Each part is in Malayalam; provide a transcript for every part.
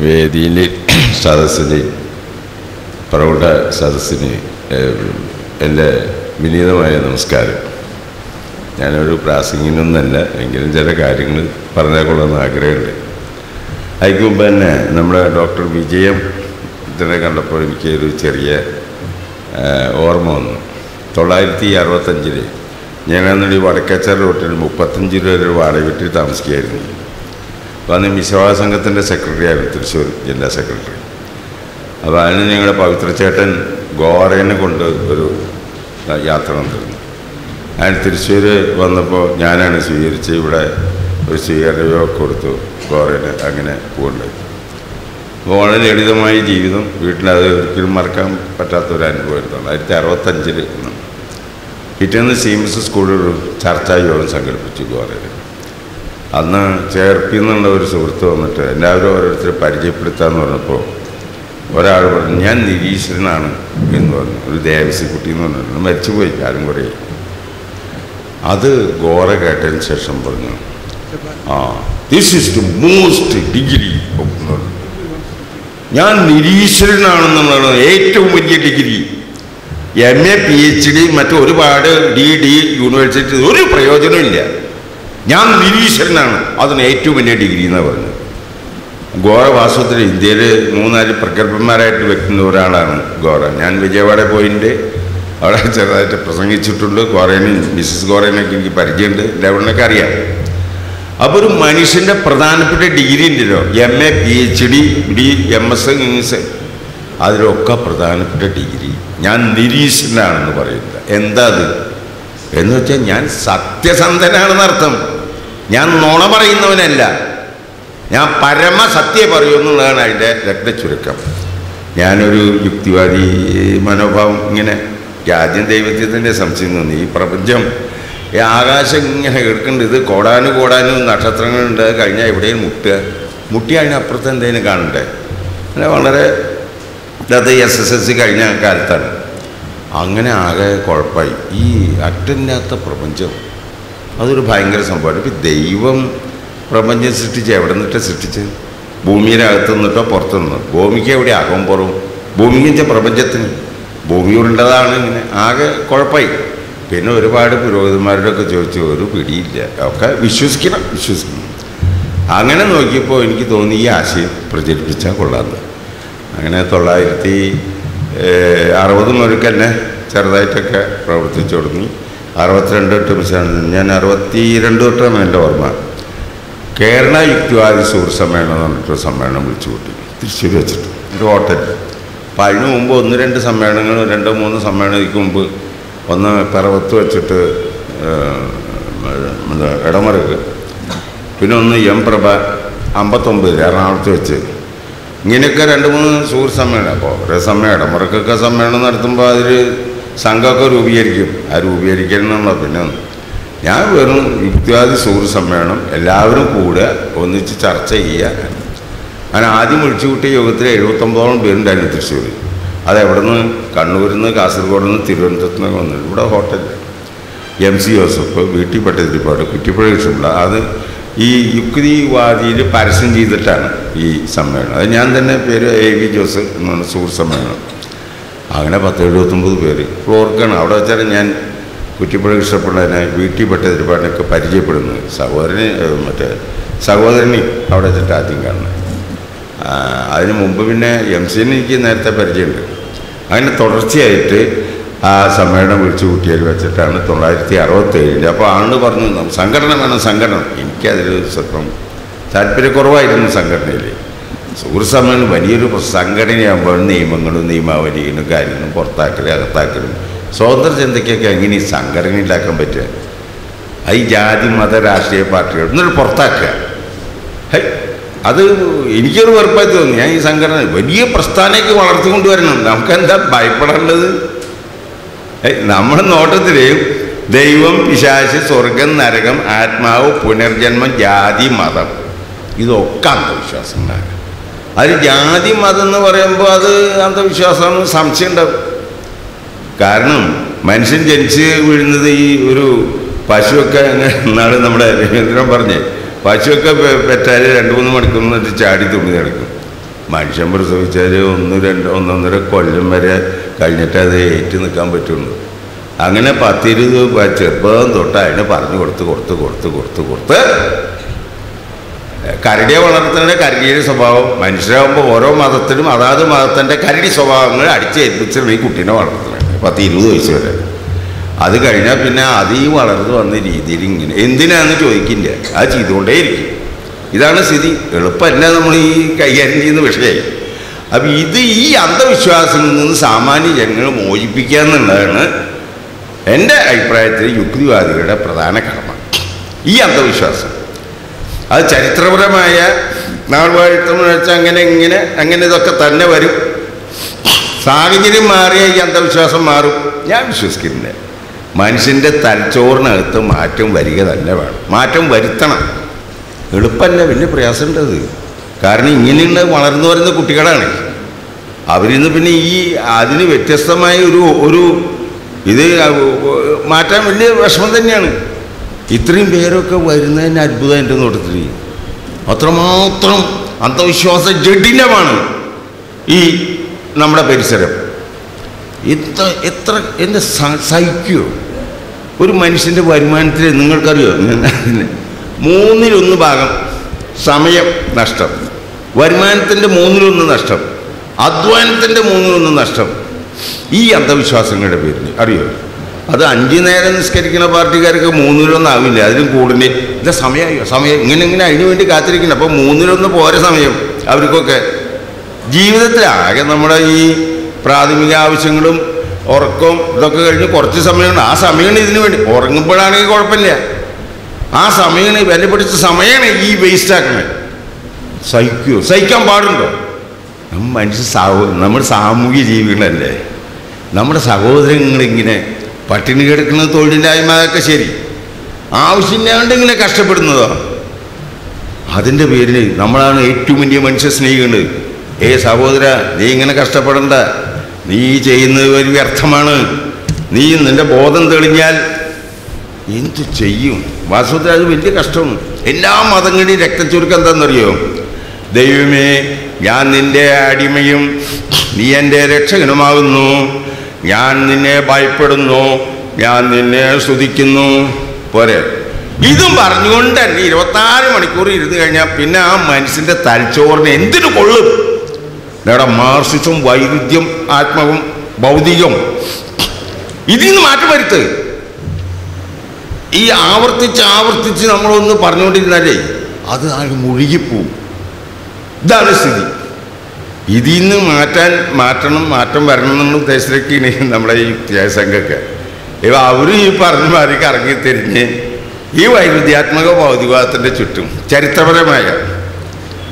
വേദിയിൽ സദസ്സിന് പ്രൗഢ സദസ്സിന് എന്റെ വിനീതമായ നമസ്കാരം. ഞാനൊരു പ്രാസംഗികനൊന്നല്ല എങ്കിലും ചില കാര്യങ്ങൾ പറഞ്ഞാൽ കൊള്ളുന്ന ആഗ്രഹമുണ്ട്. അതിന് മുമ്പ് തന്നെ നമ്മുടെ ഡോക്ടർ വിജയം ഇതിനെ കണ്ടപ്പോൾ എനിക്ക് ഒരു ചെറിയ ഓർമ്മ വന്നു. തൊള്ളായിരത്തി അറുപത്തഞ്ചിൽ ഞങ്ങളന്നൊരു വടക്കച്ചാർ റോട്ടിൽ മുപ്പത്തഞ്ച് രൂപ ഒരു വാടക വീട്ടിൽ താമസിക്കുകയായിരുന്നു. അന്ന് മിശ്രവാ സംഘത്തിന്റെ സെക്രട്ടറി ആയിരുന്നു തൃശ്ശൂർ ജില്ലാ സെക്രട്ടറി. അപ്പോൾ അതിന് ഞങ്ങളുടെ പവിത്രചേട്ടൻ ഗോറേനെ കൊണ്ട് ഒരു യാത്ര നടന്നിരുന്നു. അയാൾ തൃശ്ശൂർ വന്നപ്പോൾ ഞാനാണ് സ്വീകരിച്ച് ഇവിടെ ഒരു സ്വീകരണമൊക്കെ കൊടുത്തു ഗോറേന് അങ്ങനെ പോകേണ്ടത് അപ്പോൾ വളരെ ലളിതമായ ജീവിതം വീട്ടിലത് ഒരിക്കലും മറക്കാൻ പറ്റാത്ത ഒരു അനുഭവമായിരുന്നു ആയിരത്തി അറുപത്തഞ്ചിൽ പിറ്റേന്ന് സി എം എസ് സ്കൂളിൽ ഒരു ചർച്ചാ യോഗം സംഘടിപ്പിച്ചു ഗോറയിൽ അന്ന് ചേർപ്പി എന്നുള്ള ഒരു സുഹൃത്ത് വന്നിട്ട് എല്ലാവരും ഓരോരുത്തരെ പരിചയപ്പെടുത്താന്ന് പറഞ്ഞപ്പോൾ ഒരാൾ പറഞ്ഞു ഞാൻ നിരീശ്വരനാണ് എന്ന് പറഞ്ഞു. ഒരു ദേവസി കുട്ടി എന്ന് പറഞ്ഞു. മരിച്ചുപോയി കാലം കുറേ. അത് ഗോറ കേട്ടതിന് ശേഷം പറഞ്ഞു ആ this is the most degree ഞാൻ നിരീശ്വരനാണെന്നുള്ളതാണ് ഏറ്റവും വലിയ degree M A P H D മറ്റൊരുപാട് D D university ഒരു പ്രയോജനമില്ല ഞാൻ നിരീശ്വരനാണ്. അതിന് ഏറ്റവും വലിയ ഡിഗ്രി എന്നാണ് പറഞ്ഞത്. ഗോറ വാസ്തവത്തിൽ ഇന്ത്യയിൽ മൂന്നാൽ പ്രഗത്ഭന്മാരായിട്ട് വെക്കുന്ന ഒരാളാണ് ഗോറ. ഞാൻ വിജയവാഡ പോയിന്റ് അവിടെ ചെറുതായിട്ട് പ്രസംഗിച്ചിട്ടുണ്ട്. ഗോറേനും മിസ്സസ് ഗോറേനൊക്കെ എനിക്ക് പരിചയമുണ്ട്. ലെവലിനൊക്കെ അറിയാം. അപ്പോൾ ഒരു മനുഷ്യന്റെ പ്രധാനപ്പെട്ട ഡിഗ്രി ഉണ്ടല്ലോ. M A P H D D M S S അതിലൊക്കെ പ്രധാനപ്പെട്ട ഡിഗ്രി. ഞാൻ നിരീശ്വരനാണെന്ന് പറയുന്നത്. എന്താ അത്? എന്ന് വെച്ചാൽ ഞാൻ സത്യസന്ധനാണെന്ന് അർത്ഥം ഞാൻ നുണ പറയുന്നവനല്ല. ഞാൻ പരമസത്യം പറയൂ എന്നുള്ളതാണ് അതിന്റെ രക്തചുരുക്കം ഞാനൊരു യുക്തിവാദി മനോഭാവം ഇങ്ങനെ രാജ്യം ദൈവത്തിന്റെ സംശയം തോന്നി. ഈ പ്രപഞ്ചം ഈ ആകാശം ഇങ്ങനെ എടുക്കേണ്ടത് ഇത് കോടാനും കോടാനും നക്ഷത്രങ്ങളുണ്ട്. കഴിഞ്ഞാൽ എവിടെയും മുട്ടുക. മുട്ടി അതിനപ്പുറത്ത് എന്തെങ്കിലും കാണണ്ടേ? അങ്ങനെ വളരെ അത് എസ് എസ് എസ് സി കഴിഞ്ഞ കാലത്താണ്. അങ്ങനെ ആകെ കുഴപ്പമായി. ഈ അറ്റമില്ലാത്ത പ്രപഞ്ചം അതൊരു ഭയങ്കര സംഭവമാണ്. ഇപ്പം ദൈവം പ്രപഞ്ചം സൃഷ്ടിച്ച് എവിടെ നിന്നിട്ട് സൃഷ്ടിച്ച് ഭൂമിയുടെ അകത്തു നിന്നിട്ടോ പുറത്തു നിന്നോ? ഭൂമിക്ക് എവിടെ അകം പുറവും? ഭൂമിക്ക് വെച്ചാൽ പ്രപഞ്ചത്തിന്. ഭൂമി ഉണ്ടതാണ് ഇങ്ങനെ. ആകെ കുഴപ്പമായി പിന്നെ ഒരുപാട് പുരോഹിതന്മാരോടൊക്കെ ചോദിച്ചു ഒരു പിടിയില്ല. ഒക്കെ വിശ്വസിക്കണം വിശ്വസിക്കണം. അങ്ങനെ നോക്കിയപ്പോൾ എനിക്ക് തോന്നി ഈ ആശയം പ്രചരിപ്പിച്ചാൽ കൊള്ളാമെന്ന് അങ്ങനെ തൊള്ളായിരത്തി അറുപത് മുതൽക്ക് തന്നെ ചെറുതായിട്ടൊക്കെ പ്രവർത്തിച്ചു തുടങ്ങി. അറുപത്തിരണ്ട് മിസ്സാണ് ഞാൻ അറുപത്തി രണ്ട് തൊട്ടാണ് എന്റെ ഓർമ്മ. കേരള യുക്തിവാദി സുഹൃത്ത് സമ്മേളനം എന്ന് പറഞ്ഞിട്ടൊരു സമ്മേളനം വിളിച്ചു കൂട്ടി. തൃശ്ശൂർ വെച്ചിട്ട്. ഒരു ഹോട്ടലിൽ അപ്പോൾ അതിന് മുമ്പ് ഒന്ന് രണ്ട് സമ്മേളനങ്ങൾ രണ്ടോ മൂന്ന് സമ്മേളനങ്ങൾക്ക് മുമ്പ് ഒന്ന് പിറവത്ത് വെച്ചിട്ട് എന്താ ഇടമറുക്ക്. പിന്നെ ഒന്ന് എം പ്രഭ അമ്പത്തൊമ്പത് എറണാകുളത്ത് വെച്ച്. ഇങ്ങനെയൊക്കെ രണ്ട് മൂന്ന് സുഹൃത്ത് സമ്മേളനം. അപ്പോൾ ഒരേ സമ്മേളനം ഇടമുറക്കൊക്കെ സമ്മേളനം നടത്തുമ്പോൾ അതിൽ സംഘമൊക്കെ രൂപീകരിക്കും. ആ രൂപീകരിക്കണം പിന്നെ ഒന്ന്. ഞാൻ വെറും യുക്തിവാദി സുഹൃത്ത് സമ്മേളനം എല്ലാവരും കൂടെ ഒന്നിച്ച് ചർച്ച ചെയ്യുക. അങ്ങനെ ആദ്യം വിളിച്ചു കൂട്ടിയ യോഗത്തിൽ എഴുപത്തൊമ്പതോളം പേരുണ്ടായിരുന്നു തൃശ്ശൂർ അത് എവിടെ നിന്ന് കണ്ണൂരിൽ നിന്ന് കാസർഗോഡ് നിന്ന് തിരുവനന്തപുരത്ത് നിന്ന് വന്നു ഇവിടെ ഹോട്ടൽ എം സി ജോസഫ് വീട്ടിൽ പട്ടതിരിപ്പാട് കുറ്റിപ്പുഴ കൃഷ്ണപിള്ള. അത് ഈ യുക്തിവാദിയിൽ പരസ്യം ചെയ്തിട്ടാണ് ഈ സമ്മേളനം. അത് ഞാൻ തന്നെ പേര് എ വി ജോസഫ് എന്നാണ് സുഹൃത്ത് സമ്മേളനം. അങ്ങനെ പത്ത് എഴുപത്തൊമ്പത് പേര്. ഫ്ലോർക്കാണ് അവിടെ വെച്ചാൽ ഞാൻ കുറ്റിപ്പുഴ ഇഷ്ടപ്പെടുന്നതിനെ വീട്ടിൽ പട്ടതിരിപ്പാടിനൊക്കെ പരിചയപ്പെടുന്നത്. സഹോദരന് ഏഹ്, മറ്റേ സഹോദരനെ അവിടെ വെച്ചിട്ട് ആദ്യം കാണുന്നത്. അതിന് മുമ്പ് പിന്നെ എം സി എനിക്ക് നേരത്തെ പരിചയമുണ്ട്. അങ്ങനെ തുടർച്ചയായിട്ട് ആ സമ്മേളനം വിളിച്ചു കൂട്ടിയാൽ വെച്ചിട്ടാണ് തൊള്ളായിരത്തി അറുപത്തേഴിൽ അപ്പോൾ ആണ് പറഞ്ഞു "നം- സംഘടന വേണം സംഘടന എനിക്കതിൽ സ്വല്പം താല്പര്യക്കുറവായിരുന്നു സംഘടനയിൽ സുഹൃത്ത് സമ്മേളനം വലിയൊരു സംഘടനയാകുമ്പോൾ നിയമങ്ങളും നിയമാവലികളും കാര്യങ്ങളും പുറത്താക്കലും അകത്താക്കലും. സ്വതന്ത്ര ചിന്തയ്ക്കൊക്കെ എങ്ങനെ ഈ സംഘടന ഉണ്ടാക്കാൻ പറ്റുക? അത് ഈ ജാതി മത രാഷ്ട്രീയ പാർട്ടികൾ എന്നിട്ട് പുറത്താക്കുക. അത് എനിക്കൊരു വെറുപ്പായി തോന്നി. ഞാൻ ഈ സംഘടന വലിയ പ്രസ്ഥാനേക്ക് വളർത്തിക്കൊണ്ടുവരണം. നമുക്കെന്താ ഭയപ്പെടേണ്ടത്? ഏയ് നമ്മുടെ നോട്ടത്തിൽ ദൈവം പിശാശ് സ്വർഗം നരകം ആത്മാവ് പുനർജന്മം ജാതി മതം. ഇതൊക്കെ അന്ധവിശ്വാസങ്ങളാണ്. അതിൽ ജാതി മതം എന്ന് പറയുമ്പോൾ അത് അന്ധവിശ്വാസമാണ് സംശയം ഉണ്ടാവും. കാരണം മനുഷ്യൻ ജനിച്ച് വീഴുന്നത് ഈ ഒരു പശുവൊക്കെ എന്നാണ് നമ്മുടെ രവീന്ദ്രൻ പറഞ്ഞേ. പശുവൊക്കെ പെറ്റാൽ രണ്ട് മൂന്ന് മണിക്കൂർ എന്നിട്ട് ചാടി തുണി കിടക്കും മനുഷ്യൻ പ്രസവിച്ചാൽ ഒന്ന് രണ്ട് ഒന്നൊന്നര കൊല്ലം വരെ കഴിഞ്ഞിട്ട് അത് ഏറ്റു നിൽക്കാൻ പറ്റുള്ളൂ. അങ്ങനെ പത്തിരുപത് പ- ചെറുപ്പം തൊട്ട് അതിനെ പറഞ്ഞു കൊടുത്ത് കൊടുത്ത് കൊടുത്ത് കൊടുത്ത് കൊടുത്ത് കരടിയെ വളർത്തുന്ന കരടിയുടെ സ്വഭാവം. മനുഷ്യരാകുമ്പോൾ ഓരോ മതത്തിനും അതാത് മതത്തിന്റെ കരടി സ്വഭാവങ്ങൾ അടിച്ചേൽപ്പിച്ചാണ് ഈ കുട്ടീനെ വളർത്തുന്നത്. പത്ത് ഇരുപത് വയസ്സ് വരെ. അത് കഴിഞ്ഞാൽ പിന്നെ അത് വളർന്നു വന്ന രീതിയിൽ ഇങ്ങനെ. എന്തിനാന്ന് ചോദിക്കില്ല. അത് ചെയ്തുകൊണ്ടേയിരിക്കും. ഇതാണ് സ്ഥിതി. എളുപ്പമല്ല നമ്മൾ ഈ കൈകാര്യം ചെയ്യുന്ന വിഷയമായി അപ്പം ഇത് ഈ അന്ധവിശ്വാസങ്ങളിൽ നിന്ന് സാമാന്യ ജനങ്ങൾ മോചിപ്പിക്കുക എന്നുള്ളതാണ് എന്റെ അഭിപ്രായത്തിൽ യുക്തിവാദികളുടെ പ്രധാന കടമ. ഈ അന്ധവിശ്വാസം. അത് ചരിത്രപരമായ നാൾവാഴ്ത്തം വെച്ചാൽ അങ്ങനെ ഇങ്ങനെ അങ്ങനെ ഇതൊക്കെ തന്നെ വരും. സാഹചര്യം മാറിയ ഈ അന്ധവിശ്വാസം മാറും. ഞാൻ വിശ്വസിക്കുന്നില്ല. മനുഷ്യന്റെ തലച്ചോറിനകത്ത് മാറ്റം വരിക തന്നെ വേണം. മാറ്റം വരുത്തണം. എളുപ്പമല്ല വലിയ പ്രയാസമുണ്ടത് കാരണം ഇങ്ങനെയുള്ള വളർന്നു വരുന്ന കുട്ടികളാണ്. അവരിന്ന് പിന്നെ ഈ അതിന് വ്യത്യസ്തമായ ഒരു ഒരു ഇത് മാറ്റാൻ വലിയ വിഷമം തന്നെയാണ്. ഇത്രയും പേരൊക്കെ വരുന്നതിന് അത്ഭുതം എന്റെ നോട്ടത്തിൽ അത്രമാത്രം അന്ധവിശ്വാസ ജഡിലമാണ് ഈ നമ്മുടെ പരിസരം. എത്ര എത്ര എന്റെ സഹിക്കുമോ ഒരു മനുഷ്യന്റെ വരുമാനത്തിൽ നിങ്ങൾക്കറിയോ? മൂന്നിലൊന്ന് ഭാഗം സമയം നഷ്ടം. വരുമാനത്തിന്റെ മൂന്നിലൊന്ന് നഷ്ടം. അധ്വാനത്തിന്റെ മൂന്നിലൊന്ന് നഷ്ടം. ഈ അന്ധവിശ്വാസങ്ങളുടെ പേരിൽ അറിയോ? അത് അഞ്ചു നേരം നിസ്കരിക്കുന്ന പാർട്ടിക്കാർക്ക് മൂന്നിലൊന്നാവില്ല. അതിലും കൂടുതൽ ഇത് സമയമായി സമയം ഇങ്ങനെ ഇങ്ങനെ അതിനു വേണ്ടി കാത്തിരിക്കണം അപ്പോൾ മൂന്നിലൊന്ന് പോരെ സമയം അവർക്കൊക്കെ ജീവിതത്തിലാകെ നമ്മുടെ ഈ പ്രാഥമിക ആവശ്യങ്ങളും ഉറക്കവും ഇതൊക്കെ കഴിഞ്ഞ് കുറച്ച് സമയമുണ്ട് ആ സമയമാണ് ഇതിനു വേണ്ടി. ഉറങ്ങുമ്പോഴാണെങ്കിൽ കുഴപ്പമില്ല. ആ സമയമാണ് വില പിടിച്ച സമയമാണ് ഈ വേസ്റ്റ് ആക്കുന്നത് സഹിക്കുമോ സഹിക്കാൻ പാടുണ്ടോ? നമ്മൾ മനുഷ്യ സാഹോ നമ്മൾ സാമൂഹ്യ ജീവികളല്ലേ? നമ്മുടെ സഹോദരങ്ങളിങ്ങനെ പട്ടിണി കിടക്കുന്നത് തൊഴിലില്ലായ്മ അതൊക്കെ ശരി. ആവശ്യമില്ലാണ്ട് ഇങ്ങനെ കഷ്ടപ്പെടുന്നതോ? അതിന്റെ പേരിൽ നമ്മളാണ് ഏറ്റവും വലിയ മനുഷ്യ സ്നേഹികൾ ഏ സഹോദര നീ ഇങ്ങനെ കഷ്ടപ്പെടണ്ട. നീ ചെയ്യുന്നത് ഒരു വ്യർത്ഥമാണ്. നീ നിന്റെ ബോധം തെളിഞ്ഞാൽ എന്ത് ചെയ്യും? വാസ്തവത്തിൽ അത് വലിയ കഷ്ടമാണ് എല്ലാ മതങ്ങളുടെയും രക്തച്ചുരുക്കം എന്താണെന്നറിയോ? ദൈവമേ ഞാൻ നിന്റെ അടിമയും നീ എന്റെ രക്ഷകനുമാകുന്നു. ഞാൻ നിന്നെ ഭയപ്പെടുന്നു. ഞാൻ നിന്നെ സ്തുതിക്കുന്നു. പോരെ. ഇതും പറഞ്ഞുകൊണ്ട് തന്നെ ഇരുപത്തിനാല് മണിക്കൂർ ഇരുന്ന് കഴിഞ്ഞാൽ പിന്നെ ആ മനുഷ്യന്റെ തലച്ചോറിന് എന്തിനു കൊള്ളും? നേടാ മാർസിസും വൈരുദ്ധ്യം ആത്മവും ഭൗതികം ഇതിൽ നിന്ന് മാറ്റം വരുത്ത്. ഈ ആവർത്തിച്ച് ആവർത്തിച്ച് നമ്മളൊന്ന് പറഞ്ഞുകൊണ്ടിരുന്നാലേ അത് ആ മുഴുകിപ്പോവും. ഇതാണ് സ്ഥിതി. ഇതിൽ നിന്ന് മാറ്റാൻ മാറ്റണം മാറ്റം വരണം എന്നുള്ള ഉദ്ദേശത്തിലേക്കാണ് നമ്മുടെ ഈ യുക്തിയാസംഘമൊക്കെ ഇവ അവരും ഈ പറഞ്ഞ മാറി കറങ്ങി തിരിഞ്ഞ് ഈ വൈരുദ്ധ്യാത്മക ഭൗതികവാദത്തിന്റെ ചുറ്റും ചരിത്രപരമായ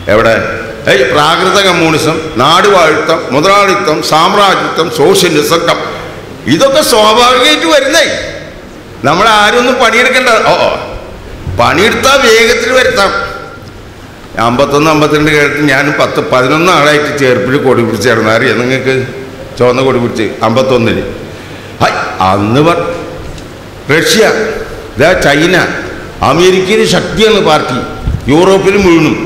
എവിടെ? ഈ പ്രാകൃത കമ്മ്യൂണിസം നാടുവാഴ്ത്തം മുതലാളിത്തം സാമ്രാജ്യത്വം സോഷ്യലിസം ഇതൊക്കെ സ്വാഭാവികമായിട്ട് വരുന്നേ. നമ്മൾ ഒന്നും പണിയെടുക്കേണ്ട ഓ. പണിയെടുത്താൽ വേഗത്തിൽ വരുത്താം. അമ്പത്തൊന്ന് അമ്പത്തിരണ്ട് കേട്ട് ഞാൻ പത്ത് പതിനൊന്ന് ആളായിട്ട് ചേർപ്പിൽ കൊടി പിടിച്ചായിരുന്നു അറിയാം നിങ്ങൾക്ക് ചുവന്ന കൊടി പിടിച്ച് അമ്പത്തൊന്നിന് ഹൈ അന്ന് റഷ്യ ഇതാ ചൈന അമേരിക്കയിൽ ശക്തിയാണ് പാർട്ടി യൂറോപ്പിൽ മുഴുവനും.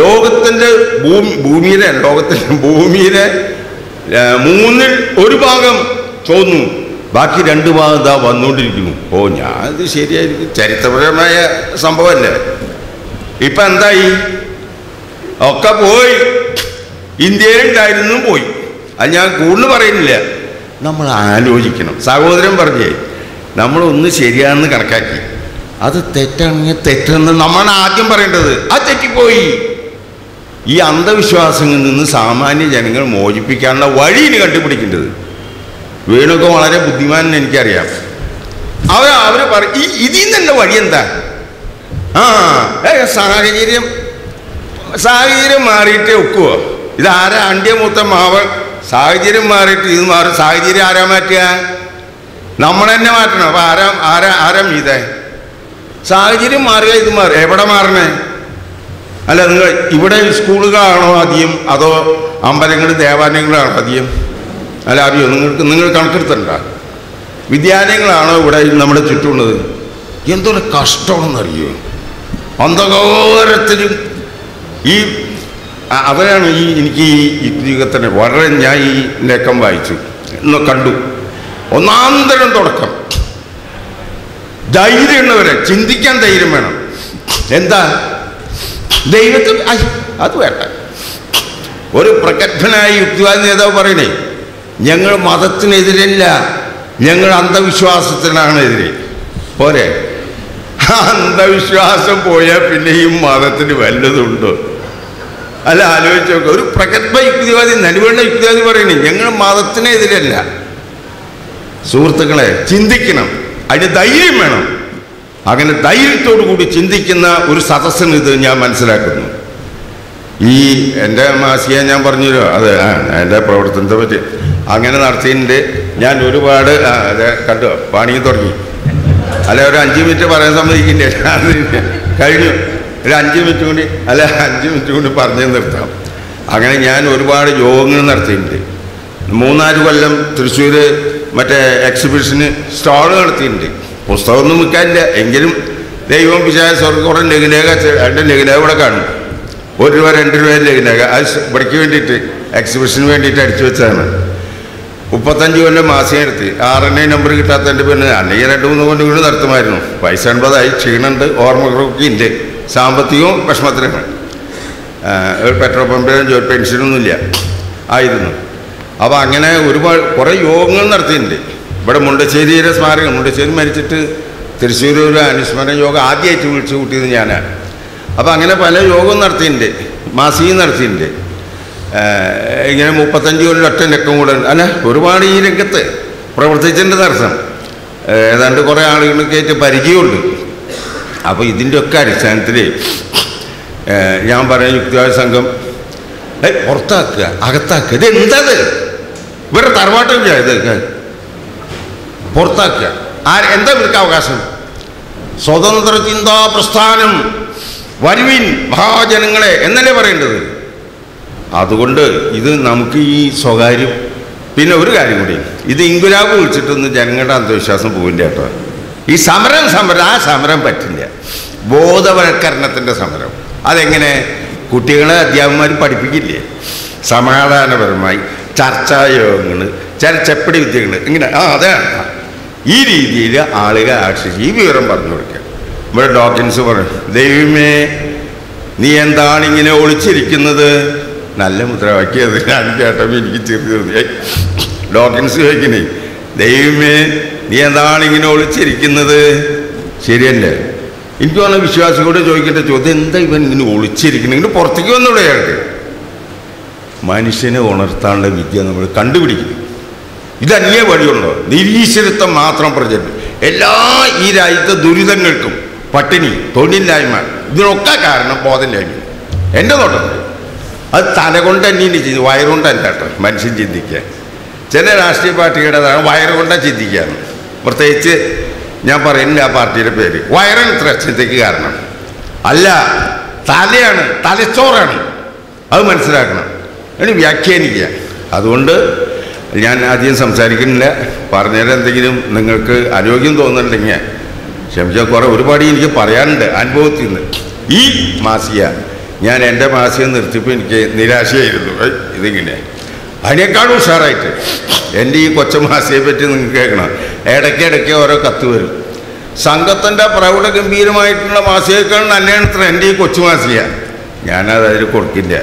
ലോകത്തിന്റെ ഭൂമി ഭൂമിയിലെ ലോകത്തിന്റെ ഭൂമിയിലെ മൂന്നിൽ ഒരു ഭാഗം ചോന്നു. ബാക്കി രണ്ട് ഭാഗം ഇതാ വന്നുകൊണ്ടിരിക്കുന്നു. ഓ ഞാൻ ഇത് ശരിയായിരിക്കും. ചരിത്രപരമായ സംഭവമല്ലേ? ഇപ്പം എന്തായി? ഒക്കെ പോയി. ഇന്ത്യയിലുണ്ടായിരുന്നു പോയി. അത് ഞാൻ കൂടുതൽ പറയുന്നില്ല. നമ്മൾ ആലോചിക്കണം. സഹോദരൻ പറഞ്ഞേ നമ്മളൊന്ന് ശരിയാണെന്ന് കണക്കാക്കി. അത് തെറ്റാണെങ്കിൽ തെറ്റെന്ന് നമ്മളാണ് ആദ്യം പറയേണ്ടത് അത് തെറ്റിപ്പോയി. ഈ അന്ധവിശ്വാസങ്ങളിൽ നിന്ന് സാമാന്യ ജനങ്ങൾ മോചിപ്പിക്കാനുള്ള വഴിയിൽ കണ്ടുപിടിക്കേണ്ടത്. വേണുക്കെ വളരെ ബുദ്ധിമാനെന്ന് എനിക്കറിയാം. അവർ അവർ പറ ഈ ഇതിൽ നിന്നുള്ള വഴി എന്താ? ആ. സാഹചര്യം സാഹചര്യം മാറിയിട്ടേ ഒക്കുവോ? ഇത് ആരാ അണ്ടിയ മൂത്ത മാവൻ? സാഹചര്യം മാറിയിട്ട് ഇത് മാറും. സാഹചര്യം ആരാ മാറ്റുക നമ്മൾ തന്നെ മാറ്റണം. അപ്പൊ ആരാ ആരാ ആരാ മീതേ? സാഹചര്യം മാറുക ഇത് മാറുക എവിടെ മാറണേ? അല്ല നിങ്ങൾ ഇവിടെ സ്കൂളുകളാണോ അധികം? അതോ അമ്പലങ്ങളും ദേവാലയങ്ങളാണോ അധികം? അല്ല അറിയോ? നിങ്ങൾക്ക് നിങ്ങൾ കണക്കെടുത്തണ്ട വിദ്യാലയങ്ങളാണോ ഇവിടെ നമ്മുടെ ചുറ്റുമുള്ളത്? എന്തൊരു കഷ്ടമാണെന്നറിയോ? അന്ധകാരത്തിലും ഈ അവരാണ് ഈ എനിക്ക് ഈ യുക്തിയുഗത്തിന് വളരെ ഞാൻ ഈ ലേഖം വായിച്ചു. ഇന്ന് കണ്ടു. ഒന്നാന്തരം തുടക്കം. ധൈര്യമുള്ളവരെ ചിന്തിക്കാൻ ധൈര്യം വേണം. എന്താ? ദൈവത്തിൽ അത് വേണ്ട. ഒരു പ്രഗത്ഭനായ യുക്തിവാദ നേതാവ് പറയണേ ഞങ്ങൾ മതത്തിനെതിരല്ല ഞങ്ങൾ അന്ധവിശ്വാസത്തിനാണ് എതിരെ. പോരെ? അന്ധവിശ്വാസം പോയാൽ പിന്നെ ഈ മതത്തിന് വല്ലതുണ്ടോ? അല്ല ആലോചിച്ച് നോക്കുക ഒരു പ്രഗത്ഭ യുക്തിവാദി നടുവേണ്ട യുക്തിവാദി പറയണേ ഞങ്ങൾ മതത്തിനെതിരല്ല സുഹൃത്തുക്കളെ ചിന്തിക്കണം. അതിന് ധൈര്യം വേണം. അങ്ങനെ ധൈര്യത്തോടു കൂടി ചിന്തിക്കുന്ന ഒരു സദസ്സിന് ഇത് ഞാൻ മനസ്സിലാക്കുന്നു. ഈ എന്റെ മാസിക ഞാൻ പറഞ്ഞല്ലോ അത് എന്റെ പ്രവർത്തനത്തെ പറ്റി. അങ്ങനെ നടത്തിയിട്ടുണ്ട്. ഞാൻ ഒരുപാട് കണ്ടു. പാണിയും തുടങ്ങി. അല്ല ഒരു അഞ്ച് മിനിറ്റ് പറയാൻ സമ്മതിക്കില്ലേ? കഴിഞ്ഞു. ഒരു അഞ്ച് മിനിറ്റ് കൂടി അല്ല അഞ്ച് മിനിറ്റ് കൂടി പറഞ്ഞു നിർത്താം. അങ്ങനെ ഞാൻ ഒരുപാട് യോഗങ്ങൾ നടത്തിയിട്ടുണ്ട്. മൂന്നാൽ കൊല്ലം തൃശ്ശൂർ മറ്റേ എക്സിബിഷന് സ്റ്റാൾ നടത്തിയിട്ടുണ്ട്. പുസ്തകമൊന്നും വിൽക്കാനില്ല. എങ്കിലും ദൈവം പിശായ സ്വർഗം കുറേ ലഘുലേഖ എന്റെ ലഘുലേഖ ഇവിടെ കാണും. ഒരു രൂപ രണ്ട് രൂപ ലഘുലേഖ. അത് ഇവിടേക്ക് വേണ്ടിയിട്ട് എക്സിബിഷന് വേണ്ടിയിട്ട് അടിച്ചു വെച്ചതാണ്. മുപ്പത്തഞ്ച് കൊല്ലം മാസം എടുത്ത്. ഐ നമ്പർ കിട്ടാത്തതിന്റെ പിന്നെ അല്ലെങ്കിൽ രണ്ട് മൂന്ന് കൊല്ലം കൂടി നടത്തുമായിരുന്നു പൈസ എൺപതായി ക്ഷീണുണ്ട് ഓർമ്മകളൊക്കെ ഉണ്ട് സാമ്പത്തികവും വിഷമത്തിലാണ്. ഒരു പെട്രോൾ പമ്പിലും ജോലി പെൻഷനൊന്നുമില്ല ആയിരുന്നു. അപ്പോൾ അങ്ങനെ ഒരുപാട് കുറേ യോഗങ്ങൾ നടത്തിയിട്ടുണ്ട്. ഇവിടെ മുണ്ടശ്ശേരിയിലെ സ്മാരകം മുണ്ടശ്ശേരി മരിച്ചിട്ട് തൃശ്ശൂർ ഒരു അനുസ്മരണ യോഗം ആദ്യമായിട്ട് വിളിച്ചു കൂട്ടിയത് ഞാനാണ്. അപ്പോൾ അങ്ങനെ പല യോഗവും നടത്തിയിട്ടുണ്ട് മാസികയും നടത്തിയിട്ടുണ്ട്. ഇങ്ങനെ മുപ്പത്തഞ്ച് കൊല്ലം ഒറ്റ ലക്കം കൂടെ. അല്ല ഒരുപാട് ഈ രംഗത്ത് പ്രവർത്തിച്ചിട്ടുണ്ട് തടസ്സം ഏതാണ്ട് കുറേ ആളുകളൊക്കെ ആയിട്ട് പരിചയമുണ്ട്. അപ്പോൾ ഇതിന്റെയൊക്കെ അടിസ്ഥാനത്തിൽ ഞാൻ പറയുന്ന യുക്തിവാദ സംഘം പുറത്താക്കുക അകത്താക്കുക ഇത് എന്തത്? ഇവരുടെ തറവാട്ടില്ല ഇത്. പുറത്താക്കുക. ആ എന്താ ഇവർക്ക് അവകാശം? സ്വതന്ത്ര ചിന്താ പ്രസ്ഥാനം വരുവിൻ മഹാജനങ്ങളെ എന്നല്ലേ പറയേണ്ടത്? അതുകൊണ്ട് ഇത് നമുക്ക് ഈ സ്വകാര്യം പിന്നെ ഒരു കാര്യം കൂടി. ഇത് ഇങ്കുലാബ് വിളിച്ചിട്ടൊന്നും ജനങ്ങളുടെ അന്ധവിശ്വാസം പോവില്ല കേട്ടോ. ഈ സമരം സമരം ആ സമരം പറ്റില്ല. ബോധവൽക്കരണത്തിന്റെ സമരം. അതെങ്ങനെ? കുട്ടികളെ അധ്യാപകന്മാർ പഠിപ്പിക്കില്ലേ? സമാധാനപരമായി ചർച്ചാ യോഗങ്ങൾ ചെപ്പടി വിദ്യകൾ ഇങ്ങനെ. ആ അതാണ് ഈ രീതിയിൽ ആളുകളെ ആകർഷിച്ച് ഈ വിവരം പറഞ്ഞു കൊടുക്കുക. ഇവിടെ ഡോക്ടൻസ് പറയും ദൈവമേ നീ എന്താണ് ഇങ്ങനെ ഒളിച്ചിരിക്കുന്നത്? നല്ല മുദ്രാവാക്യത് ഞാൻ കേട്ടപ്പോൾ എനിക്ക് ചെറിയ ഡോക്ടൻസ് ചോദിക്കണേ ദൈവമേ നീ എന്താണ് ഇങ്ങനെ ഒളിച്ചിരിക്കുന്നത്? ശരിയല്ലേ എനിക്ക് വന്ന വിശ്വാസികളോട് ചോദിക്കേണ്ട ചോദ്യം എന്താ ഇവൻ ഇങ്ങനെ ഒളിച്ചിരിക്കുന്നത്? ഇങ്ങനെ പുറത്തേക്ക് വന്നൂടെ അയാൾക്ക് മനുഷ്യനെ ഉണർത്താനുള്ള വിദ്യ നമ്മൾ കണ്ടുപിടിക്കും ഇതന്യ വഴിയുള്ളൂ നിരീശ്വരത്വം മാത്രം പ്രചരിക്കും എല്ലാ ഈ രാജ്യത്തെ ദുരിതങ്ങൾക്കും പട്ടിണി തൊഴിലില്ലായ്മ ഇതിനൊക്കെ കാരണം ബോധമില്ലായ്മ. എന്റെ നോട്ടത്തിൽ അത് തലകൊണ്ട് തന്നെ തന്നെയാണ് ചിന്തി വയറുകൊണ്ടല്ല കേട്ടോ മനുഷ്യൻ ചിന്തിക്കുക. ചില രാഷ്ട്രീയ പാർട്ടിയുടേതാണ് വയറുകൊണ്ടാണ് ചിന്തിക്കുകയാണ് പ്രത്യേകിച്ച് ഞാൻ പറയുന്നില്ല ആ പാർട്ടിയുടെ പേര്. വയറാണ് ഇത്ര ചിന്തയ്ക്ക് കാരണം. അല്ല തലയാണ് തലച്ചോറാണ്. അത് മനസ്സിലാക്കണം. അതിന് വ്യാഖ്യാനിക്കുക. അതുകൊണ്ട് ഞാൻ ആദ്യം സംസാരിക്കുന്നില്ല. പറഞ്ഞാൽ എന്തെങ്കിലും നിങ്ങൾക്ക് അയോഗ്യം തോന്നുന്നുണ്ടെങ്കിൽ ക്ഷമിച്ചാൽ കുറേ ഒരുപാട് എനിക്ക് പറയാനുണ്ട് അനുഭവത്തിൽ നിന്ന്. ഈ മാസിക ഞാൻ എന്റെ മാസികം നിർത്തിയപ്പോൾ എനിക്ക് നിരാശയായിരുന്നു. ഇതിങ്ങനെ. അതിനേക്കാളും ഉഷാറായിട്ട് എന്റെ ഈ കൊച്ച മാസിയെ പറ്റി നിങ്ങൾക്ക് കേൾക്കണം ഇടയ്ക്കിടയ്ക്ക് ഓരോ കത്ത് വരും. സംഘത്തിന്റെ പ്രൗഢ ഗംഭീരമായിട്ടുള്ള മാസികയേക്കാൾ നല്ലതാണ് ഇത്ര എന്റെ ഈ കൊച്ചു മാസിക. ഞാനത് അതിൽ കൊടുക്കില്ല.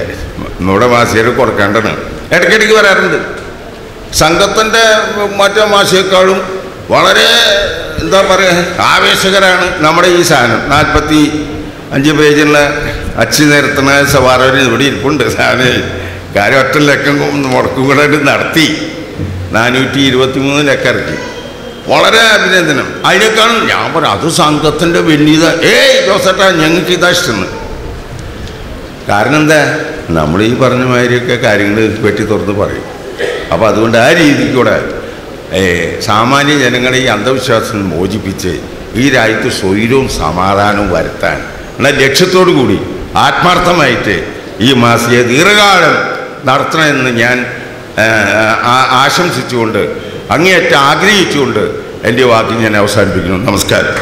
നമ്മുടെ മാസികയിൽ കൊടുക്കേണ്ടതാണ്. ഇടയ്ക്കിടയ്ക്ക് വരാറുണ്ട്. സംഘത്തിന്റെ മറ്റേ മാസികക്കാളും വളരെ എന്താ പറയുക ആവേശകരാണ് നമ്മുടെ ഈ സാധനം. നാൽപ്പത്തി അഞ്ച് പേജുള്ള അച്ചി നിരത്തുന്ന സവാറവർ ഇവിടെ ഇരിപ്പുണ്ട്. സാധനം കാര്യം ഒറ്റ ലക്കം മുടക്കും കൂടെ നടത്തി. നാനൂറ്റി ഇരുപത്തി മൂന്ന് ലക്കം ഇറക്കി. വളരെ അഭിനന്ദനം. അതിനേക്കാളും ഞാൻ പറയാം അത് സംഘത്തിന്റെ വലിയത ഏയ് ജോസേട്ടാ ഞങ്ങൾക്ക് ഇതാ ഇഷ്ടം. കാരണം എന്താ? നമ്മൾ ഈ പറഞ്ഞ മാതിരിയൊക്കെ കാര്യങ്ങൾ വെട്ടി തുറന്ന് പറയും. അപ്പോൾ അതുകൊണ്ട് ആ രീതിക്കൂടെ സാമാന്യ ജനങ്ങളെ ഈ അന്ധവിശ്വാസം മോചിപ്പിച്ച് ഈ രാജ്യത്ത് സ്വൈരവും സമാധാനവും വരുത്താൻ എന്നാൽ ലക്ഷ്യത്തോടു കൂടി ആത്മാർത്ഥമായിട്ട് ഈ മാസിക ദീർഘകാലം നടത്തണമെന്ന് ഞാൻ ആശംസിച്ചുകൊണ്ട് അങ്ങേയറ്റം ആഗ്രഹിച്ചുകൊണ്ട് എന്റെ വാക്ക് ഞാൻ അവസാനിപ്പിക്കുന്നു. നമസ്കാരം.